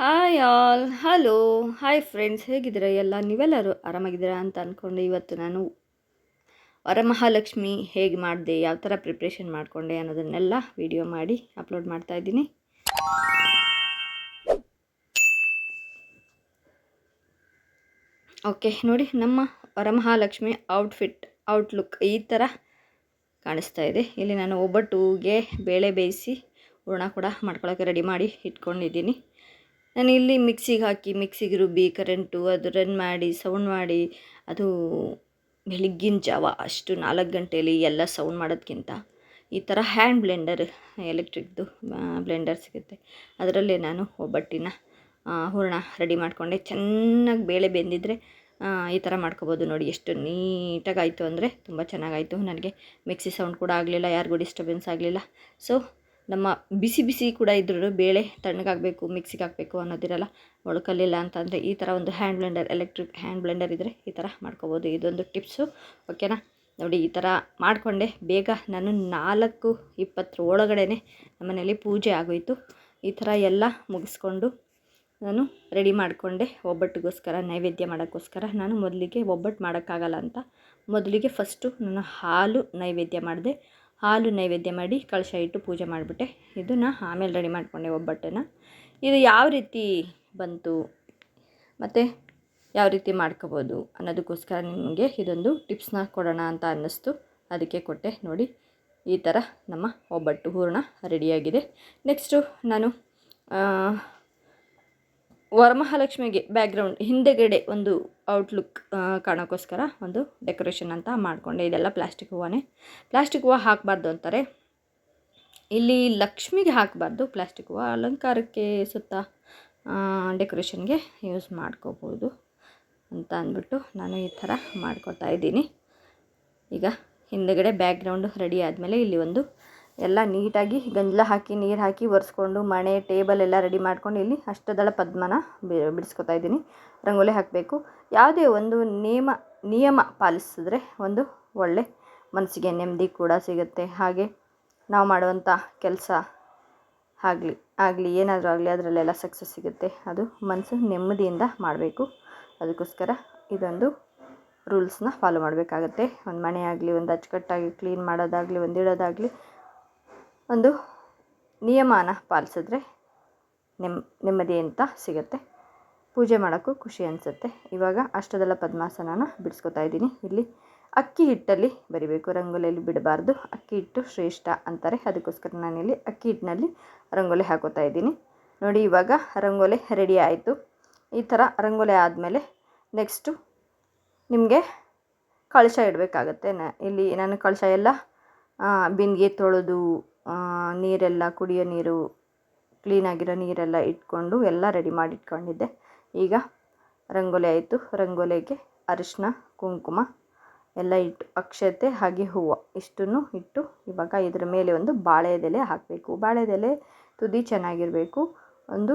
Hi all hello hi friends ಹೇಗಿದ್ದೀರಾ? ಎಲ್ಲ ನೀವೆಲ್ಲರೂ ಆರಾಮಾಗಿದ್ದೀರಾ ಅಂತ ಅಂದ್ಕೊಂಡು ಇವತ್ತು ನಾನು ವರಮಹಾಲಕ್ಷ್ಮಿ ಹೇಗೆ ಮಾಡಿದೆ, ಯಾವ ಥರ ಪ್ರಿಪ್ರೇಷನ್ ಮಾಡಿಕೊಂಡೆ ಅನ್ನೋದನ್ನೆಲ್ಲ ವಿಡಿಯೋ ಮಾಡಿ ಅಪ್ಲೋಡ್ ಮಾಡ್ತಾ ಇದ್ದೀನಿ. ಓಕೆ ನೋಡಿ ನಮ್ಮ ವರಮಹಾಲಕ್ಷ್ಮಿ ಔಟ್ಫಿಟ್ ಔಟ್ಲುಕ್ ಈ ಥರ ಕಾಣಿಸ್ತಾ ಇದೆ. ಇಲ್ಲಿ ನಾನು ಒಬ್ಬಟ್ಟುಗೆ ಬೇಳೆ ಬೇಯಿಸಿ ಹೂರ್ಣ ಕೂಡ ಮಾಡ್ಕೊಳ್ಳೋಕೆ ರೆಡಿ ಮಾಡಿ ಇಟ್ಕೊಂಡಿದ್ದೀನಿ. ನಾನು ಇಲ್ಲಿ ಮಿಕ್ಸಿಗೆ ಹಾಕಿ, ಮಿಕ್ಸಿಗೆ ರುಬ್ಬಿ, ಕರೆಂಟು ಅದು ರನ್ ಮಾಡಿ ಸೌಂಡ್ ಮಾಡಿ, ಅದು ಬೆಳಗ್ಗಿನ ಜಾವ ಅಷ್ಟು ನಾಲ್ಕು ಗಂಟೆಯಲ್ಲಿ ಎಲ್ಲ ಸೌಂಡ್ ಮಾಡೋದಕ್ಕಿಂತ ಈ ಥರ ಹ್ಯಾಂಡ್ ಬ್ಲೆಂಡರ್ ಎಲೆಕ್ಟ್ರಿಕ್ದು ಬ್ಲೆಂಡರ್ ಸಿಗುತ್ತೆ. ಅದರಲ್ಲೇ ನಾನು ಒಬ್ಬಟ್ಟಿನ ಹೂರ್ಣ ರೆಡಿ ಮಾಡಿಕೊಂಡೆ. ಚೆನ್ನಾಗಿ ಬೇಳೆ ಬೆಂದಿದ್ದರೆ ಈ ಥರ ಮಾಡ್ಕೋಬೋದು ನೋಡಿ ಎಷ್ಟು ನೀಟಾಗಿ ಆಯಿತು ಅಂದರೆ ತುಂಬ ಚೆನ್ನಾಗಾಯಿತು. ನನಗೆ ಮಿಕ್ಸಿ ಸೌಂಡ್ ಕೂಡ ಆಗಲಿಲ್ಲ, ಯಾರಿಗೂ ಡಿಸ್ಟರ್ಬೆನ್ಸ್ ಆಗಲಿಲ್ಲ. ಸೊ ನಮ್ಮ ಬಿಸಿ ಬಿಸಿ ಕೂಡ ಇದ್ರೂ ಬೇಳೆ ತಣ್ಣಗಾಗಬೇಕು ಮಿಕ್ಸಿಗೆ ಹಾಕಬೇಕು ಅನ್ನೋದಿರಲ್ಲ. ಒಳಕಲ್ಲಿಲ್ಲ ಅಂತಂದರೆ ಈ ಥರ ಒಂದು hand blender electric hand blender ಇದ್ದರೆ ಈ ಥರ ಮಾಡ್ಕೋಬೋದು. ಇದೊಂದು ಟಿಪ್ಸು, ಓಕೆನಾ? ನೋಡಿ, ಈ ಥರ ಮಾಡಿಕೊಂಡೆ. ಬೇಗ ನಾನು ನಾಲ್ಕು ಇಪ್ಪತ್ತರ ಒಳಗಡೆ ನಮ್ಮನೇಲಿ ಪೂಜೆ ಆಗೋಯಿತು. ಈ ಥರ ಎಲ್ಲ ಮುಗಿಸ್ಕೊಂಡು ನಾನು ರೆಡಿ ಮಾಡಿಕೊಂಡೆ. ಒಬ್ಬಟ್ಟಿಗೋಸ್ಕರ, ನೈವೇದ್ಯ ಮಾಡೋಕ್ಕೋಸ್ಕರ. ನಾನು ಮೊದಲಿಗೆ ಒಬ್ಬಟ್ಟು ಮಾಡೋಕ್ಕಾಗಲ್ಲ ಅಂತ. ಮೊದಲಿಗೆ ಫಸ್ಟು ನಾನು ಹಾಲು ನೈವೇದ್ಯ ಮಾಡಿದೆ. ಹಾಲು ನೈವೇದ್ಯ ಮಾಡಿ ಕಳಶ ಇಟ್ಟು ಪೂಜೆ ಮಾಡಿಬಿಟ್ಟೆ. ಇದನ್ನು ಆಮೇಲೆ ರೆಡಿ ಮಾಡಿಕೊಂಡೆ ಒಬ್ಬಟ್ಟನ್ನು. ಇದು ಯಾವ ರೀತಿ ಬಂತು ಮತ್ತು ಯಾವ ರೀತಿ ಮಾಡ್ಕೋಬೋದು ಅನ್ನೋದಕ್ಕೋಸ್ಕರ ನಿಮಗೆ ಇದೊಂದು ಟಿಪ್ಸ್ನ ಕೊಡೋಣ ಅಂತ ಅನ್ನಿಸ್ತು. ಅದಕ್ಕೆ ಕೊಟ್ಟೆ ನೋಡಿ. ಈ ಥರ ನಮ್ಮ ಒಬ್ಬಟ್ಟು ಹೂರಣ ರೆಡಿಯಾಗಿದೆ ನೆಕ್ಸ್ಟು ನಾನು ವರಮಹಾಲಕ್ಷ್ಮಿಗೆ ಬ್ಯಾಕ್ಗ್ರೌಂಡ್ ಹಿಂದೆಗಡೆ ಒಂದು ಔಟ್ಲುಕ್ ಕಾಣೋಕ್ಕೋಸ್ಕರ ಒಂದು ಡೆಕೋರೇಷನ್ ಅಂತ ಮಾಡಿಕೊಂಡೆ. ಇದೆಲ್ಲ ಪ್ಲಾಸ್ಟಿಕ್ ಹೂವನೇ. ಪ್ಲಾಸ್ಟಿಕ್ ಹೂವು ಹಾಕಬಾರ್ದು ಅಂತಾರೆ. ಇಲ್ಲಿ ಲಕ್ಷ್ಮಿಗೆ ಹಾಕಬಾರ್ದು ಪ್ಲಾಸ್ಟಿಕ್ ಹೂವು. ಅಲಂಕಾರಕ್ಕೆ ಸುತ್ತ ಡೆಕೋರೇಷನ್ಗೆ ಯೂಸ್ ಮಾಡ್ಕೋಬೋದು ಅಂತ ಅಂದ್ಬಿಟ್ಟು ನಾನು ಈ ಥರ ಮಾಡ್ಕೊತಾ ಇದ್ದೀನಿ. ಈಗ ಹಿಂದೆಗಡೆ ಬ್ಯಾಕ್ಗ್ರೌಂಡ್ ರೆಡಿ ಆದಮೇಲೆ ಇಲ್ಲಿ ಒಂದು ಎಲ್ಲ ನೀಟಾಗಿ ಗಂಜಲ ಹಾಕಿ, ನೀರು ಹಾಕಿ ಒರೆಸ್ಕೊಂಡು ಮಣೆ, ಟೇಬಲ್ ಎಲ್ಲ ರೆಡಿ ಮಾಡ್ಕೊಂಡು ಇಲ್ಲಿ ಅಷ್ಟದಳ ಪದ್ಮನ ಬಿಡಿಸ್ಕೊತಾ ಇದ್ದೀನಿ. ರಂಗೋಲಿ ಹಾಕಬೇಕು. ಯಾವುದೇ ಒಂದು ನಿಯಮ ನಿಯಮ ಪಾಲಿಸಿದ್ರೆ ಒಂದು ಒಳ್ಳೆ ಮನಸ್ಸಿಗೆ ನೆಮ್ಮದಿ ಕೂಡ ಸಿಗುತ್ತೆ. ಹಾಗೆ ನಾವು ಮಾಡುವಂಥ ಕೆಲಸ ಆಗಲಿ ಆಗಲಿ, ಏನಾದರೂ ಆಗಲಿ ಅದರಲ್ಲೆಲ್ಲ ಸಕ್ಸಸ್ ಸಿಗುತ್ತೆ. ಅದು ಮನಸ್ಸು ನೆಮ್ಮದಿಯಿಂದ ಮಾಡಬೇಕು. ಅದಕ್ಕೋಸ್ಕರ ಇದೊಂದು ರೂಲ್ಸ್ನ ಫಾಲೋ ಮಾಡಬೇಕಾಗತ್ತೆ. ಒಂದು ಮನೆ ಆಗಲಿ, ಒಂದು ಅಚ್ಚುಕಟ್ಟಾಗಿ ಕ್ಲೀನ್ ಮಾಡೋದಾಗಲಿ, ಒಂದು ಇಡೋದಾಗಲಿ ಒಂದು ನಿಯಮನ ಪಾಲಿಸಿದ್ರೆ ನೆಮ್, ನೆಮ್ಮದಿ ಅಂತ ಸಿಗುತ್ತೆ. ಪೂಜೆ ಮಾಡೋಕ್ಕೂ ಖುಷಿ ಅನಿಸುತ್ತೆ. ಇವಾಗ ಅಷ್ಟದಲ್ಲ ಪದ್ಮಾಸನನ ಬಿಡಿಸ್ಕೊತಾ ಇದ್ದೀನಿ. ಇಲ್ಲಿ ಅಕ್ಕಿ ಹಿಟ್ಟಲ್ಲಿ ಬರಿಬೇಕು. ರಂಗೋಲಿಯಲ್ಲಿ ಬಿಡಬಾರ್ದು. ಅಕ್ಕಿ ಹಿಟ್ಟು ಶ್ರೇಷ್ಠ ಅಂತಾರೆ. ಅದಕ್ಕೋಸ್ಕರ ನಾನಿಲ್ಲಿ ಅಕ್ಕಿ ಹಿಟ್ಟಿನಲ್ಲಿ ರಂಗೋಲಿ ಹಾಕೋತಾ ಇದ್ದೀನಿ. ನೋಡಿ, ಇವಾಗ ರಂಗೋಲಿ ರೆಡಿ ಆಯಿತು. ಈ ಥರ ರಂಗೋಲಿ ಆದಮೇಲೆ ನೆಕ್ಸ್ಟು ನಿಮಗೆ ಕಳಶ ಇಡಬೇಕಾಗತ್ತೆ. ನ, ಇಲ್ಲಿ ನಾನು ಕಳಶ ಎಲ್ಲ ಬಿಂದಿಗೆ ತೊಳೆದು ನೀರೆಲ್ಲ ಕುಡಿಯೋ ನೀರು ಕ್ಲೀನಾಗಿರೋ ನೀರೆಲ್ಲ ಇಟ್ಕೊಂಡು ಎಲ್ಲ ರೆಡಿ ಮಾಡಿ ಇಟ್ಕೊಂಡಿದ್ದೆ. ಈಗ ರಂಗೋಲಿ ಆಯಿತು. ರಂಗೋಲಿಗೆ ಅರಿಶಿನ, ಕುಂಕುಮ, ಎಲ್ಲ ಇಟ್ಟು ಅಕ್ಷತೆ ಹಾಗೆ ಹೂವು ಇಷ್ಟನ್ನು ಇಟ್ಟು ಇವಾಗ ಇದರ ಮೇಲೆ ಒಂದು ಬಾಳೆದೆಲೆ ಹಾಕಬೇಕು. ಬಾಳೆದೆಲೆ ತುದಿ ಚೆನ್ನಾಗಿರಬೇಕು. ಒಂದು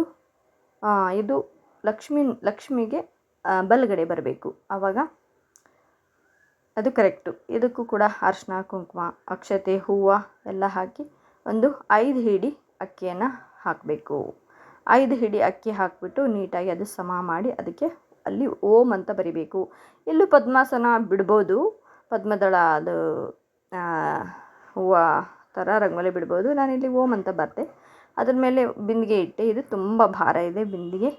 ಇದು ಲಕ್ಷ್ಮಿ, ಲಕ್ಷ್ಮಿಗೆ ಬಲಗಡೆ ಬರಬೇಕು. ಆವಾಗ ಅದು ಕರೆಕ್ಟು ಇದಕ್ಕೂ ಕೂಡ ಅರಿಶಿನ, ಕುಂಕುಮ, ಅಕ್ಷತೆ, ಹೂವು ಎಲ್ಲ ಹಾಕಿ ಒಂದು ಐದು ಹಿಡಿ ಅಕ್ಕಿಯನ್ನು ಹಾಕಬೇಕು. ಐದು ಹಿಡಿ ಅಕ್ಕಿ ಹಾಕಿಬಿಟ್ಟು ನೀಟಾಗಿ ಅದು ಸಮ ಮಾಡಿ ಅದಕ್ಕೆ ಅಲ್ಲಿ ಓಂ ಅಂತ ಬರಿಬೇಕು. ಇಲ್ಲೂ ಪದ್ಮಾಸನ ಬಿಡ್ಬೋದು. ಪದ್ಮದಳ ಅದು ಹೂವು ಥರ ರಂಗೋಲಿ ಬಿಡ್ಬೋದು. ನಾನಿಲ್ಲಿ ಓಂ ಅಂತ ಬರ್ತೆ ಅದ್ರ ಮೇಲೆ ಬಿಂದಿಗೆ ಇಟ್ಟೆ. ಇದು ತುಂಬ ಭಾರ ಇದೆ ಬಿಂದಿಗೆ.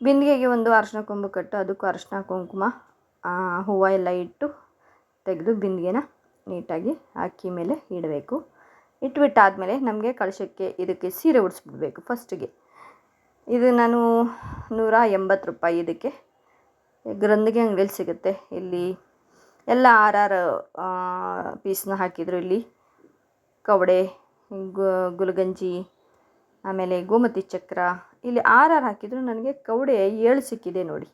ಬಿಂದಿಗೆಗೆ ಒಂದು ಅರ್ಶಿನ ಕೊಂಬು ಕಟ್ಟು, ಅದಕ್ಕೂ ಅರಶಿನ ಕುಂಕುಮ ಹೂವು ಎಲ್ಲ ಇಟ್ಟು ತೆಗೆದು ಬಿಂದಿಗೆನ ನೀಟಾಗಿ ಅಕ್ಕಿ ಮೇಲೆ ಇಡಬೇಕು. ಇಟ್ಬಿಟ್ಟಾದಮೇಲೆ ನಮಗೆ ಕಳಶಕ್ಕೆ ಇದಕ್ಕೆ ಸೀರೆ ಉಡಿಸ್ಬಿಡ್ಬೇಕು ಫಸ್ಟಿಗೆ. ಇದು ನಾನು ನೂರ ಎಂಬತ್ತು ರೂಪಾಯಿ ಇದಕ್ಕೆ. ಗ್ರಂದಿಗೆ ಅಂಗಡಿಯಲ್ಲಿ ಸಿಗುತ್ತೆ. ಇಲ್ಲಿ ಎಲ್ಲ ಆರಾರು ಪೀಸ್ನ ಹಾಕಿದ್ರು ಇಲ್ಲಿ. ಕವಡೆ ಗುಲಗಂಜಿ, ಆಮೇಲೆ ಗೋಮತಿ ಚಕ್ರ. ಇಲ್ಲಿ ಆರಾರು ಹಾಕಿದ್ರು ನನಗೆ ಕವಡೆ ಏಳು ಸಿಕ್ಕಿದೆ ನೋಡಿ.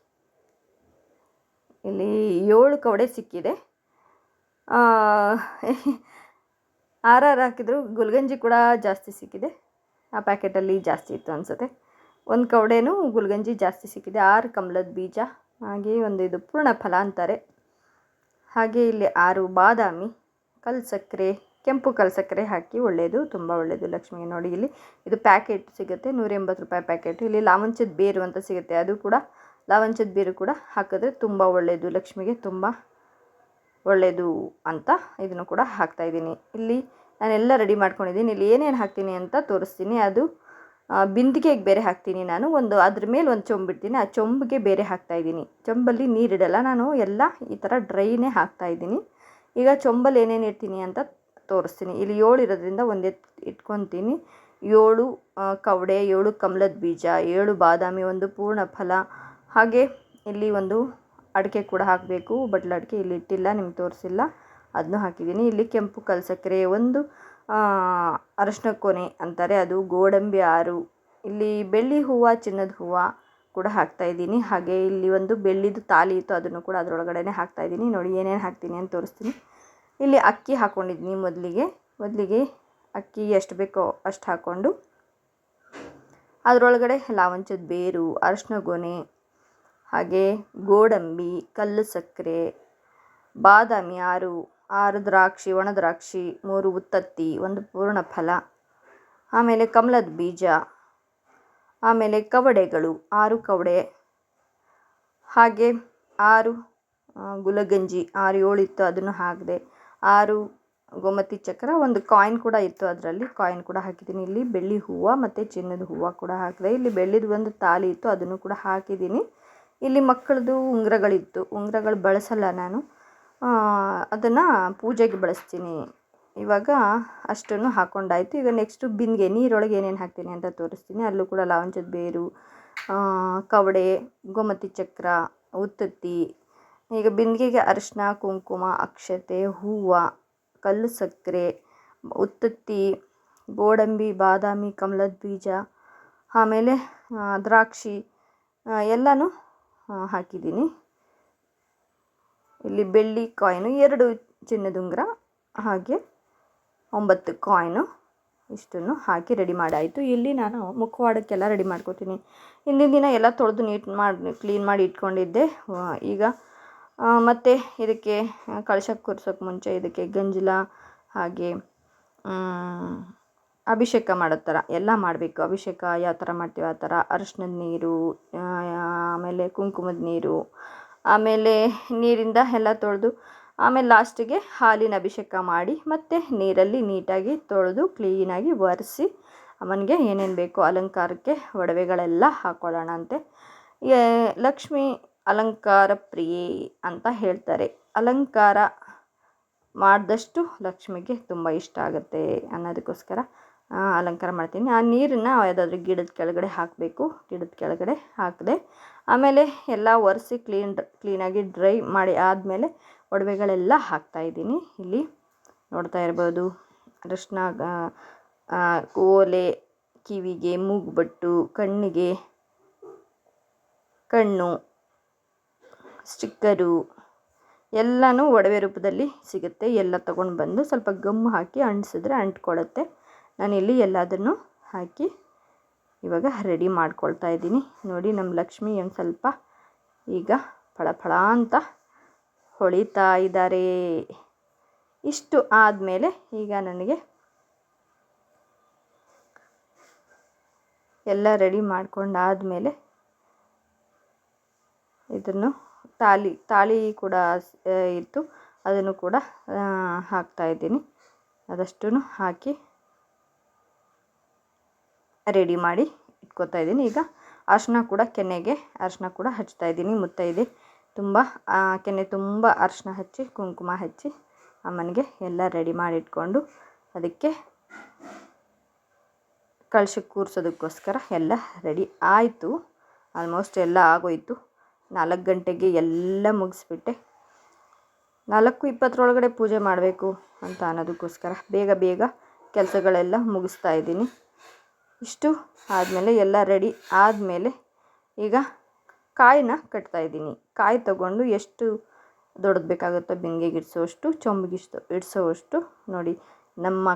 ಇಲ್ಲಿ ಏಳು ಕವಡೆ ಸಿಕ್ಕಿದೆ. ಆರ್ ಆರ್ ಹಾಕಿದ್ರು. ಗುಲ್ಗಂಜಿ ಕೂಡ ಜಾಸ್ತಿ ಸಿಕ್ಕಿದೆ. ಆ ಪ್ಯಾಕೆಟಲ್ಲಿ ಜಾಸ್ತಿ ಇತ್ತು ಅನಿಸುತ್ತೆ. ಒಂದು ಕವಡೆನೂ ಗುಲ್ಗಂಜಿ ಜಾಸ್ತಿ ಸಿಕ್ಕಿದೆ. ಆರು ಕಮಲದ ಬೀಜ. ಹಾಗೆ ಒಂದು ಇದು ಪೂರ್ಣ ಫಲ ಅಂತಾರೆ. ಹಾಗೆ ಇಲ್ಲಿ ಆರು ಬಾದಾಮಿ ಕಲ್ ಸಕ್ಕರೆ ಕೆಂಪು ಕಲ್ಸಕ್ಕರೆ ಹಾಕಿ ಒಳ್ಳೆಯದು, ತುಂಬ ಒಳ್ಳೆಯದು ಲಕ್ಷ್ಮಿಗೆ ನೋಡಿ ಇಲ್ಲಿ. ಇದು ಪ್ಯಾಕೆಟ್ ಸಿಗುತ್ತೆ ನೂರ ಎಂಬತ್ತು ರೂಪಾಯಿ ಪ್ಯಾಕೆಟ್. ಇಲ್ಲಿ ಲಾವಂಚದ ಬೇರು ಅಂತ ಸಿಗುತ್ತೆ. ಅದು ಕೂಡ, ಲಾವಂಚದ ಬೇರು ಕೂಡ ಹಾಕಿದ್ರೆ ತುಂಬ ಒಳ್ಳೆಯದು ಲಕ್ಷ್ಮಿಗೆ, ತುಂಬ. ಒಳ್ಳೆಯದು ಅಂತ ಇದನ್ನು ಕೂಡ ಹಾಕ್ತಾಯಿದ್ದೀನಿ ಇಲ್ಲಿ ನಾನೆಲ್ಲ ರೆಡಿ ಮಾಡ್ಕೊಂಡಿದ್ದೀನಿ. ಇಲ್ಲಿ ಏನೇನು ಹಾಕ್ತೀನಿ ಅಂತ ತೋರಿಸ್ತೀನಿ. ಅದು ಬಿಂದಿಗೆಗೆ ಬೇರೆ ಹಾಕ್ತೀನಿ ನಾನು. ಒಂದು ಅದ್ರ ಮೇಲೆ ಒಂದು ಚೊಂಬಿಡ್ತೀನಿ ಆ ಚೊಂಬಿಗೆ ಬೇರೆ ಹಾಕ್ತಾಯಿದ್ದೀನಿ ಚೊಂಬಲ್ಲಿ ನೀರಿಡಲ್ಲ. ನಾನು ಎಲ್ಲ ಈ ಥರ ಡ್ರೈನೇ ಹಾಕ್ತಾಯಿದ್ದೀನಿ ಈಗ ಚೊಂಬಲ್ಲಿ ಏನೇನು ಇಡ್ತೀನಿ ಅಂತ ತೋರಿಸ್ತೀನಿ. ಇಲ್ಲಿ ಏಳು ಇರೋದ್ರಿಂದ ಒಂದೆತ್ತು ಇಟ್ಕೊತೀನಿ. ಏಳು ಕವಡೆ, ಏಳು ಕಮಲದ ಬೀಜ, ಏಳು ಬಾದಾಮಿ, ಒಂದು ಪೂರ್ಣ ಫಲ ಹಾಗೆ ಇಲ್ಲಿ ಒಂದು ಅಡಿಕೆ ಕೂಡ ಹಾಕಬೇಕು. ಬಟ್ಲು ಅಡಿಕೆ ಇಲ್ಲಿ ಇಟ್ಟಿಲ್ಲ, ನಿಮ್ಗೆ ತೋರಿಸಿಲ್ಲ. ಅದನ್ನು ಹಾಕಿದ್ದೀನಿ. ಇಲ್ಲಿ ಕೆಂಪು ಕಲ್ಸಕ್ಕರೆ, ಒಂದು ಅರಶಿನ ಕೊನೆ ಅಂತಾರೆ. ಅದು ಗೋಡಂಬಿ ಆರು. ಇಲ್ಲಿ ಬೆಳ್ಳಿ ಹೂವು, ಚಿನ್ನದ ಹೂವು ಕೂಡ ಹಾಕ್ತಾಯಿದ್ದೀನಿ ಹಾಗೆ ಇಲ್ಲಿ ಒಂದು ಬೆಳ್ಳಿದು ತಾಲಿ ಇತ್ತು, ಅದನ್ನು ಕೂಡ ಅದರೊಳಗಡೆ ಹಾಕ್ತಾಯಿದ್ದೀನಿ ನೋಡಿ, ಏನೇನು ಹಾಕ್ತೀನಿ ಅಂತ ತೋರಿಸ್ತೀನಿ. ಇಲ್ಲಿ ಅಕ್ಕಿ ಹಾಕ್ಕೊಂಡಿದ್ದೀನಿ ಮೊದಲಿಗೆ. ಮೊದಲಿಗೆ ಅಕ್ಕಿ ಎಷ್ಟು ಬೇಕೋ ಅಷ್ಟು ಹಾಕ್ಕೊಂಡು, ಅದರೊಳಗಡೆ ಲಾವಂಚದ ಬೇರು, ಅರಶಿನ ಗೊನೆ ಹಾಗೆ ಗೋಡಂಬಿ, ಕಲ್ಲು ಸಕ್ಕರೆ, ಬಾದಾಮಿ ಆರು ಆರು ದ್ರಾಕ್ಷಿ, ಒಣ ದ್ರಾಕ್ಷಿ, ಮೂರು ಉತ್ತತ್ತಿ, ಒಂದು ಪೂರ್ಣ ಫಲ, ಆಮೇಲೆ ಕಮಲದ ಬೀಜ, ಆಮೇಲೆ ಕವಡೆಗಳು, ಆರು ಕವಡೆ, ಹಾಗೆ ಆರು ಗುಲಗಂಜಿ, ಆರು ಏಳು ಇತ್ತು ಅದನ್ನು ಹಾಕಿದೆ. ಆರು ಗೋಮತಿ ಚಕ್ರ, ಒಂದು ಕಾಯಿನ್ ಕೂಡ ಇತ್ತು ಅದರಲ್ಲಿ, ಕಾಯಿನ್ ಕೂಡ ಹಾಕಿದ್ದೀನಿ. ಇಲ್ಲಿ ಬೆಳ್ಳಿ ಹೂವು ಮತ್ತು ಚಿನ್ನದ ಹೂವು ಕೂಡ ಹಾಕಿದೆ. ಇಲ್ಲಿ ಬೆಳ್ಳಿದು ಒಂದು ತಾಲಿ ಇತ್ತು, ಅದನ್ನು ಕೂಡ ಹಾಕಿದ್ದೀನಿ. ಇಲ್ಲಿ ಮಕ್ಕಳದು ಉಂಗುರಗಳಿತ್ತು, ಉಂಗುರಗಳು ಬಳಸಲ್ಲ ನಾನು. ಅದನ್ನು ಪೂಜೆಗೆ ಬಳಸ್ತೀನಿ. ಇವಾಗ ಅಷ್ಟನ್ನು ಹಾಕ್ಕೊಂಡಾಯಿತು ಈಗ ನೆಕ್ಸ್ಟು ಬಿಂದಿಗೆ, ನೀರೊಳಗೆ ಏನೇನು ಹಾಕ್ತೀನಿ ಅಂತ ತೋರಿಸ್ತೀನಿ. ಅಲ್ಲೂ ಕೂಡ ಲಾವಂಚದ ಬೇರು ಕವಡೆ, ಗೋಮತಿ ಚಕ್ರ, ಉತ್ತತ್ತಿ. ಈಗ ಬಿಂದಿಗೆಗೆ ಅರಿಶಿನ ಕುಂಕುಮ, ಅಕ್ಷತೆ, ಹೂವು, ಕಲ್ಲು ಸಕ್ಕರೆ, ಉತ್ತತ್ತಿ, ಗೋಡಂಬಿ, ಬಾದಾಮಿ, ಕಮಲದ ಬೀಜ, ಆಮೇಲೆ ದ್ರಾಕ್ಷಿ ಎಲ್ಲನೂ ಹಾಕಿದ್ದೀನಿ. ಇಲ್ಲಿ ಬೆಳ್ಳಿ ಕಾಯಿನು ಎರಡು ಚಿನ್ನದ ಉಂಗುರ ಹಾಗೆ ಒಂಬತ್ತು ಕಾಯಿನು ಇಷ್ಟನ್ನು ಹಾಕಿ ರೆಡಿ ಮಾಡಾಯಿತು. ಇಲ್ಲಿ ನಾನು ಮುಖವಾಡಕ್ಕೆಲ್ಲ ರೆಡಿ ಮಾಡ್ಕೋತೀನಿ. ಹಿಂದಿನ ದಿನ ಎಲ್ಲ ತೊಳೆದು ನೀಟ್ ಮಾಡಿ ಕ್ಲೀನ್ ಮಾಡಿ ಇಟ್ಕೊಂಡಿದ್ದೆ. ಈಗ ಮತ್ತು ಇದಕ್ಕೆ ಕಳಶಕ್ಕೆ ಕೂರ್ಸೋಕ್ಕೆ ಮುಂಚೆ ಇದಕ್ಕೆ ಗಂಜಲ, ಹಾಗೆ ಅಭಿಷೇಕ ಮಾಡೋ ಥರ ಎಲ್ಲ ಮಾಡಬೇಕು. ಅಭಿಷೇಕ ಯಾವ ಥರ ಮಾಡ್ತೀವಿ? ಆ ಥರ ಅರಶಿನದ ನೀರು ಆಮೇಲೆ ಕುಂಕುಮದ ನೀರು, ಆಮೇಲೆ ನೀರಿಂದ ಎಲ್ಲ ತೊಳೆದು, ಆಮೇಲೆ ಲಾಸ್ಟಿಗೆ ಹಾಲಿನ ಅಭಿಷೇಕ ಮಾಡಿ, ಮತ್ತು ನೀರಲ್ಲಿ ನೀಟಾಗಿ ತೊಳೆದು ಕ್ಲೀನಾಗಿ ಒರೆಸಿ ಅಮ್ಮನಿಗೆ ಏನೇನು ಬೇಕೋ ಅಲಂಕಾರಕ್ಕೆ ಒಡವೆಗಳೆಲ್ಲ ಹಾಕ್ಕೊಳ್ಳೋಣ ಅಂತೆ ಲಕ್ಷ್ಮಿ ಅಲಂಕಾರ ಪ್ರಿಯೆ ಅಂತ ಹೇಳ್ತಾರೆ. ಅಲಂಕಾರ ಮಾಡಿದಷ್ಟು ಲಕ್ಷ್ಮಿಗೆ ತುಂಬ ಇಷ್ಟ ಆಗುತ್ತೆ ಅನ್ನೋದಕ್ಕೋಸ್ಕರ ಅಲಂಕಾರ ಮಾಡ್ತೀನಿ. ಆ ನೀರನ್ನು ಯಾವುದಾದ್ರೂ ಗಿಡದ ಕೆಳಗಡೆ ಹಾಕಬೇಕು. ಗಿಡದ ಕೆಳಗಡೆ ಹಾಕಿದೆ ಆಮೇಲೆ ಎಲ್ಲ ಒರೆಸಿ ಕ್ಲೀನ್ ಕ್ಲೀನಾಗಿ ಡ್ರೈ ಮಾಡಿ ಆದಮೇಲೆ ಒಡವೆಗಳೆಲ್ಲ ಹಾಕ್ತಾಯಿದ್ದೀನಿ ಇಲ್ಲಿ ನೋಡ್ತಾ ಇರ್ಬೋದು ಅರಶಿನ ಓಲೆ, ಕಿವಿಗೆ, ಮೂಗುಬಟ್ಟು, ಕಣ್ಣಿಗೆ, ಕಣ್ಣು ಸ್ಟಿಕ್ಕರು ಎಲ್ಲನೂ ಒಡವೆ ರೂಪದಲ್ಲಿ ಸಿಗುತ್ತೆ. ಎಲ್ಲ ತೊಗೊಂಡು ಬಂದು ಸ್ವಲ್ಪ ಗಮ್ ಹಾಕಿ ಅಂಟಿಸಿದ್ರೆ ಅಂಟ್ಕೊಳ್ಳುತ್ತೆ. ನಾನಿಲ್ಲಿ ಎಲ್ಲದನ್ನು ಹಾಕಿ ಇವಾಗ ರೆಡಿ ಮಾಡ್ಕೊಳ್ತಾ ಇದ್ದೀನಿ. ನೋಡಿ ನಮ್ಮ ಲಕ್ಷ್ಮಿ ಒಂದು ಸ್ವಲ್ಪ ಈಗ ಫಳ ಫಳ ಅಂತ ಹೊಳಿತಾ ಇದ್ದಾರೆ. ಇಷ್ಟು ಆದಮೇಲೆ ಈಗ ನನಗೆ ಎಲ್ಲ ರೆಡಿ ಮಾಡ್ಕೊಂಡಾದಮೇಲೆ ಇದನ್ನು ತಾಳಿ ತಾಳಿ ಕೂಡ ಇತ್ತು. ಅದನ್ನು ಕೂಡ ಹಾಕ್ತಾಯಿದ್ದೀನಿ ಅದಷ್ಟೂ ಹಾಕಿ ರೆಡಿ ಮಾಡಿ ಇಟ್ಕೋತಾ ಇದ್ದೀನಿ. ಈಗ ಅರ್ಶಿನ ಕೂಡ ಕೆನೆಗೆ ಅರಶಿನ ಕೂಡ ಹಚ್ತಾ ಇದ್ದೀನಿ. ಮುತ್ತೈದೆ ತುಂಬ ಕೆನೆ ತುಂಬ ಅರಶಿನ ಹಚ್ಚಿ, ಕುಂಕುಮ ಹಚ್ಚಿ ಅಮ್ಮನಿಗೆ ಎಲ್ಲ ರೆಡಿ ಮಾಡಿ ಇಟ್ಕೊಂಡು ಅದಕ್ಕೆ ಕಳ್ಶಕ್ಕೆ ಕೂರಿಸೋದಕ್ಕೋಸ್ಕರ ಎಲ್ಲ ರೆಡಿ ಆಯಿತು. ಆಲ್ಮೋಸ್ಟ್ ಎಲ್ಲ ಆಗೋಯಿತು. ನಾಲ್ಕು ಗಂಟೆಗೆ ಎಲ್ಲ ಮುಗಿಸ್ಬಿಟ್ಟೆ. ನಾಲ್ಕು ಇಪ್ಪತ್ತರೊಳಗಡೆ ಪೂಜೆ ಮಾಡಬೇಕು ಅಂತ ಅನ್ನೋದಕ್ಕೋಸ್ಕರ ಬೇಗ ಬೇಗ ಕೆಲಸಗಳೆಲ್ಲ ಮುಗಿಸ್ತಾ ಇದ್ದೀನಿ. ಇಷ್ಟು ಆದಮೇಲೆ ಎಲ್ಲ ರೆಡಿ ಆದಮೇಲೆ ಈಗ ಕಾಯಿನ ಕಟ್ತಾಯಿದ್ದೀನಿ ಕಾಯಿ ತಗೊಂಡು ಎಷ್ಟು ದೊಡ್ಡದು ಬೇಕಾಗುತ್ತೋ ಬೆಂಗೆಗೆ ಇಡಿಸೋಷ್ಟು ಚೊಂಬಿಗೆ ಇಷ್ಟು ಇಡಿಸೋವಷ್ಟು ನೋಡಿ. ನಮ್ಮ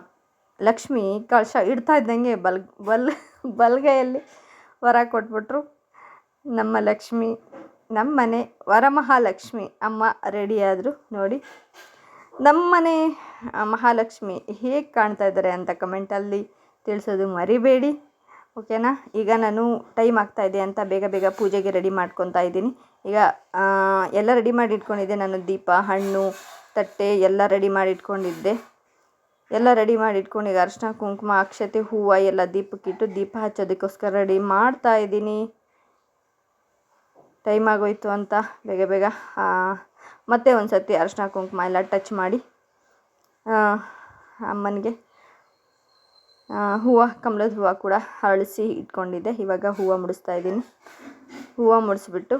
ಲಕ್ಷ್ಮಿ ಕಳಶ ಇಡ್ತಾ ಇದ್ದಂಗೆ ಬಲ್ ಬಲ್, ಬಲ್ಗೈಯಲ್ಲಿ ವರ ಕೊಟ್ಬಿಟ್ರು. ನಮ್ಮ ಲಕ್ಷ್ಮಿ, ನಮ್ಮ ಮನೆ ವರಮಹಾಲಕ್ಷ್ಮಿ ಅಮ್ಮ ರೆಡಿಯಾದರು ನೋಡಿ. ನಮ್ಮನೆ ಮಹಾಲಕ್ಷ್ಮಿ ಹೇಗೆ ಕಾಣ್ತಾ ಇದ್ದಾರೆ ಅಂತ ಕಮೆಂಟಲ್ಲಿ ತಿಳಿಸೋದು ಮರಿಬೇಡಿ, ಓಕೆನಾ? ಈಗ ನಾನು ಟೈಮ್ ಆಗ್ತಾ ಇದೆ ಅಂತ ಬೇಗ ಬೇಗ ಪೂಜೆಗೆ ರೆಡಿ ಮಾಡ್ಕೊತಾ ಇದ್ದೀನಿ. ಈಗ ಎಲ್ಲ ರೆಡಿ ಮಾಡಿ ಇಟ್ಕೊಂಡಿದ್ದೆ ನಾನು, ದೀಪ, ಹಣ್ಣು, ತಟ್ಟೆ ಎಲ್ಲ ರೆಡಿ ಮಾಡಿ ಇಟ್ಕೊಂಡಿದ್ದೆ ಎಲ್ಲ ರೆಡಿ ಮಾಡಿ ಇಟ್ಕೊಂಡು ಈಗ ಅರ್ಶಿನ ಕುಂಕುಮ, ಅಕ್ಷತೆ, ಹೂವು ಎಲ್ಲ ದೀಪಕ್ಕಿಟ್ಟು ದೀಪ ಹಚ್ಚೋದಕ್ಕೋಸ್ಕರ ರೆಡಿ ಮಾಡ್ತಾ ಇದ್ದೀನಿ. ಟೈಮ್ ಆಗೋಯ್ತು ಅಂತ ಬೇಗ ಬೇಗ ಮತ್ತೆ ಒಂದು ಸರ್ತಿ ಅರಿಶಿನ ಕುಂಕುಮ ಎಲ್ಲ ಟಚ್ ಮಾಡಿ ಅಮ್ಮನಿಗೆ. ಹೂವು ಕಮಲದ ಹೂವು ಕೂಡ ಅರಳಿಸಿ ಇಟ್ಕೊಂಡಿದ್ದೆ. ಇವಾಗ ಹೂವು ಮುಡಿಸ್ತಾ ಇದ್ದೀನಿ. ಹೂವು ಮುಡಿಸ್ಬಿಟ್ಟು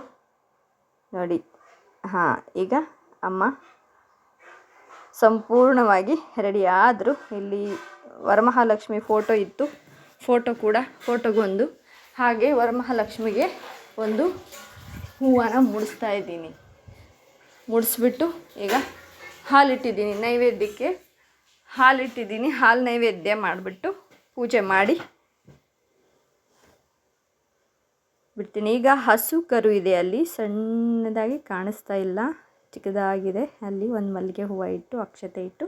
ನೋಡಿ. ಹಾಂ, ಈಗ ಅಮ್ಮ ಸಂಪೂರ್ಣವಾಗಿ ರೆಡಿ ಆದರೂ. ಇಲ್ಲಿ ವರಮಹಾಲಕ್ಷ್ಮಿ ಫೋಟೋ ಇತ್ತು. ಫೋಟೋ ಕೂಡ ಫೋಟೋಗೊಂದು ಹಾಗೆ ವರಮಹಾಲಕ್ಷ್ಮಿಗೆ ಒಂದು ಹೂವನ್ನು ಮುಡಿಸ್ತಾ ಇದ್ದೀನಿ. ಮುಡಿಸ್ಬಿಟ್ಟು ಈಗ ಹಾಲಿಟ್ಟಿದ್ದೀನಿ. ನೈವೇದ್ಯಕ್ಕೆ ಹಾಲಿಟ್ಟಿದ್ದೀನಿ, ಹಾಲು ನೈವೇದ್ಯ ಮಾಡಿಬಿಟ್ಟು ಪೂಜೆ ಮಾಡಿ. ಬಿಡ್ತೀನಿ. ಈಗ ಹಸು ಕರು ಇದೆ ಅಲ್ಲಿ, ಸಣ್ಣದಾಗಿ ಕಾಣಿಸ್ತಾ ಇಲ್ಲ, ಚಿಕ್ಕದಾಗಿದೆ. ಅಲ್ಲಿ ಒಂದು ಮಲ್ಲಿಗೆ ಹೂವು ಇಟ್ಟು, ಅಕ್ಷತೆ ಇಟ್ಟು,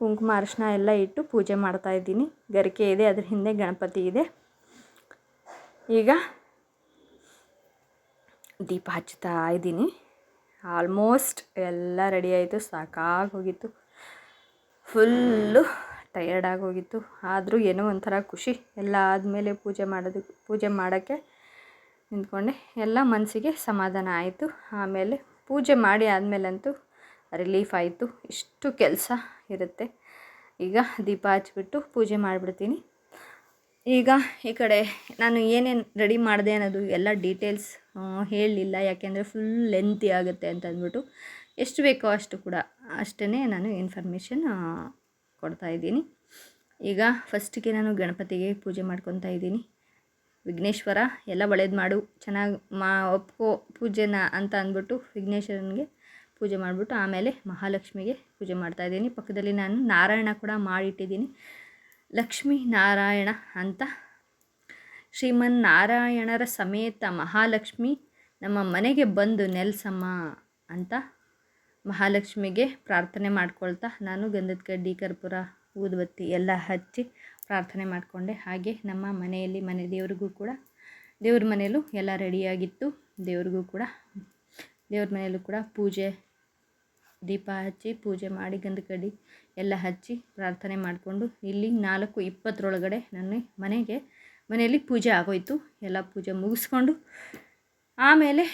ಕುಂಕುಮ, ಅರಿಶಿನ ಎಲ್ಲ ಇಟ್ಟು ಪೂಜೆ ಮಾಡ್ತಾ ಇದ್ದೀನಿ. ಗರಿಕೆ ಇದೆ, ಅದ್ರ ಹಿಂದೆ ಗಣಪತಿ ಇದೆ. ಈಗ ದೀಪ ಹಚ್ತಾ ಇದ್ದೀನಿ. ಆಲ್ಮೋಸ್ಟ್ ಎಲ್ಲ ರೆಡಿ ಆಯಿತು, ಸಾಕಾಗಿ ಹೋಗಿತ್ತು. ಫುಲ್ಲು ಟಯರ್ಡ್ ಆಗೋಗಿತ್ತು ಆದರೂ ಏನೋ ಒಂಥರ ಖುಷಿ. ಎಲ್ಲ ಆದಮೇಲೆ ಪೂಜೆ ಮಾಡೋದಕ್ಕೆ ಪೂಜೆ ಮಾಡೋಕ್ಕೆ ನಿಂತ್ಕೊಂಡೆ. ಎಲ್ಲ ಮನಸ್ಸಿಗೆ ಸಮಾಧಾನ ಆಯಿತು. ಆಮೇಲೆ ಪೂಜೆ ಮಾಡಿ ಆದಮೇಲಂತೂ ರಿಲೀಫ್ ಆಯಿತು. ಇಷ್ಟು ಕೆಲಸ ಇರುತ್ತೆ. ಈಗ ದೀಪ ಹಚ್ಬಿಟ್ಟು ಪೂಜೆ ಮಾಡಿಬಿಡ್ತೀನಿ. ಈಗ ಈ ಕಡೆ ನಾನು ಏನೇನು ರೆಡಿ ಮಾಡಿದೆ ಅನ್ನೋದು ಎಲ್ಲ ಡೀಟೇಲ್ಸ್ ಹೇಳಲಿಲ್ಲ. ಯಾಕೆಂದರೆ ಫುಲ್ ಲೆಂತಿ ಆಗುತ್ತೆ ಅಂತ ಅಂದ್ಬಿಟ್ಟು ಎಷ್ಟು ಬೇಕೋ ಅಷ್ಟು ಕೂಡ ಅಷ್ಟೇ ನಾನು ಇನ್ಫಾರ್ಮೇಷನ್ ಕೊಡ್ತಾ ಇದ್ದೀನಿ. ಈಗ ಫಸ್ಟಿಗೆ ನಾನು ಗಣಪತಿಗೆ ಪೂಜೆ ಮಾಡ್ಕೊತಾ ಇದ್ದೀನಿ. ವಿಘ್ನೇಶ್ವರ, ಎಲ್ಲ ಒಳ್ಳೇದು ಮಾಡು, ಚೆನ್ನಾಗಿ ಮಾ, ಒಪ್ಕೋ ಪೂಜೆನ ಅಂತ ಅಂದ್ಬಿಟ್ಟು ವಿಘ್ನೇಶ್ವರನಿಗೆ ಪೂಜೆ ಮಾಡಿಬಿಟ್ಟು ಆಮೇಲೆ ಮಹಾಲಕ್ಷ್ಮಿಗೆ ಪೂಜೆ ಮಾಡ್ತಾ ಇದ್ದೀನಿ. ಪಕ್ಕದಲ್ಲಿ ನಾನು ನಾರಾಯಣ ಕೂಡ ಮಾಡಿಟ್ಟಿದ್ದೀನಿ. ಲಕ್ಷ್ಮೀ ನಾರಾಯಣ ಅಂತ. ಶ್ರೀಮನ್ ನಾರಾಯಣರ ಸಮೇತ ಮಹಾಲಕ್ಷ್ಮಿ ನಮ್ಮ ಮನೆಗೆ ಬಂದು ನೆಲ್ಸಮ್ಮ ಅಂತ ಮಹಾಲಕ್ಷ್ಮಿಗೆ ಪ್ರಾರ್ಥನೆ ಮಾಡ್ಕೊಳ್ತಾ ನಾನು ಗಂಧದ ಕಡ್ಡಿ ಕರ್ಪೂರ, ಊದುಬತ್ತಿ ಎಲ್ಲ ಹಚ್ಚಿ ಪ್ರಾರ್ಥನೆ ಮಾಡಿಕೊಂಡೆ. ಹಾಗೆ ನಮ್ಮ ಮನೆಯಲ್ಲಿ ಮನೆ ದೇವ್ರಿಗೂ ಕೂಡ ದೇವ್ರ ಮನೆಯಲ್ಲೂ ಎಲ್ಲ ರೆಡಿಯಾಗಿತ್ತು. ದೇವ್ರಿಗೂ ಕೂಡ, ದೇವ್ರ ಮನೆಯಲ್ಲೂ ಕೂಡ ಪೂಜೆ, ದೀಪ ಹಚ್ಚಿ ಪೂಜೆ ಮಾಡಿ ಗಂಧ ಕಡ್ಡಿ ಎಲ್ಲ ಹಚ್ಚಿ ಪ್ರಾರ್ಥನೆ ಮಾಡಿಕೊಂಡು ಇಲ್ಲಿ ನಾಲ್ಕು ಇಪ್ಪತ್ತರೊಳಗಡೆ ನನ್ನ ಮನೆಗೆ, ಮನೆಯಲ್ಲಿ ಪೂಜೆ ಆಗೋಯ್ತು. ಎಲ್ಲ ಪೂಜೆ ಮುಗಿಸ್ಕೊಂಡು ಆಮೇಲೆ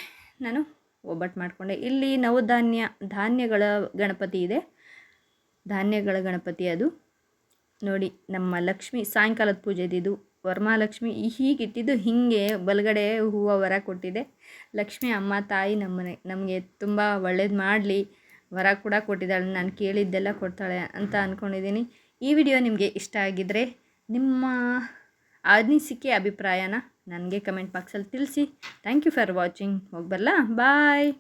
ನಾನು ಒಬ್ಬಟ್ಟು ಮಾಡಿಕೊಂಡೆ. ಇಲ್ಲಿ ನವಧಾನ್ಯ, ಧಾನ್ಯಗಳ ಗಣಪತಿ ಇದೆ. ಧಾನ್ಯಗಳ ಗಣಪತಿ ಅದು. ನೋಡಿ, ನಮ್ಮ ಲಕ್ಷ್ಮಿ, ಸಾಯಂಕಾಲದ ಪೂಜೆ ಇದು ವರಮಹಾಲಕ್ಷ್ಮಿ ಹೀಗಿಟ್ಟಿದ್ದು ಹೀಗೆ ಬಲಗಡೆ ಹೂವು ವರ ಕೊಟ್ಟಿದೆ. ಲಕ್ಷ್ಮಿ ಅಮ್ಮ, ತಾಯಿ ನಮ್ಮನೆ, ನಮಗೆ ತುಂಬ ಒಳ್ಳೇದು ಮಾಡಲಿ, ವರ ಕೂಡ ಕೊಟ್ಟಿದ್ದಾಳೆ, ನಾನು ಕೇಳಿದ್ದೆಲ್ಲ ಕೊಡ್ತಾಳೆ ಅಂತ ಅಂದ್ಕೊಂಡಿದ್ದೀನಿ ಈ ವಿಡಿಯೋ ನಿಮಗೆ ಇಷ್ಟ ಆಗಿದ್ದರೆ ನಿಮ್ಮ ಅನಿಸಿಕೆ ಅಭಿಪ್ರಾಯನ ನನಗೆ ಕಮೆಂಟ್ ಬಾಕ್ಸಲ್ಲಿ ತಿಳಿಸಿ. ಥ್ಯಾಂಕ್ ಯು ಫಾರ್ ವಾಚಿಂಗ್ ಹೋಗಬರ್ಲಾ? ಬಾಯ್